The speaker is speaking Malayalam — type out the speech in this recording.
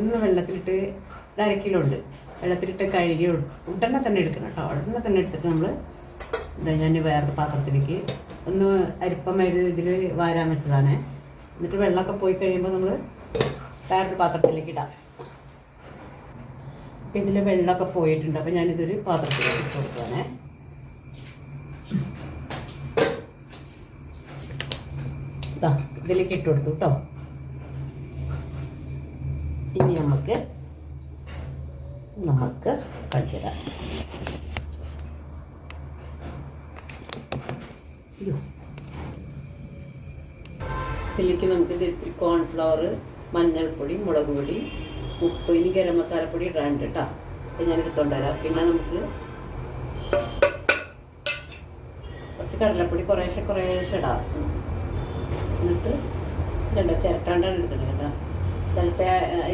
ഒന്ന് വെള്ളത്തിലിട്ട് ഇത് കിലോ ഉണ്ട് വെള്ളത്തിലിട്ട് കഴുകി ഉടനെ തന്നെ എടുക്കണം കേട്ടോ. ഉടനെ തന്നെ എടുത്തിട്ട് നമ്മൾ ഇതാ ഞാൻ വേറൊരു പാത്രത്തിലേക്ക് ഒന്ന് അരിപ്പമായിട്ട് ഇതിൽ വാരാൻ വെച്ചതാണ്. എന്നിട്ട് വെള്ളമൊക്കെ പോയി കഴിയുമ്പോൾ നമ്മൾ വേറൊരു പാത്രത്തിലേക്ക് ഇടാം. അപ്പം ഇതിൽ വെള്ളമൊക്കെ പോയിട്ടുണ്ട്. അപ്പം ഞാനിതൊരു പാത്രത്തിലേക്ക് ഇട്ട് കൊടുക്കുവാണേ. ഇതാ ഇതിലേക്ക് ഇട്ട് കൊടുത്തു കേട്ടോ. ഇനി നമുക്ക് നമുക്ക് തരാം ഇതിലേക്ക് നമുക്ക് ഇത് ഇത്തിരി കോൺഫ്ലവർ മഞ്ഞൾപ്പൊടി മുളക് പൊടി ഉപ്പ് ഇനി ഗരം മസാലപ്പൊടി ഇടാണ്ട് കേട്ടോ അത് ഞാൻ എടുത്തോണ്ട് വരാം. പിന്നെ നമുക്ക് കുറച്ച് കടലപ്പൊടി കുറേശ്ശെ കുറേശ്ശെ ഇടാം. എന്നിട്ട് ഇതുണ്ട് ചിരട്ടാണ്ടാണ് എടുക്കുന്നത് കേട്ടോ ചിലപ്പോൾ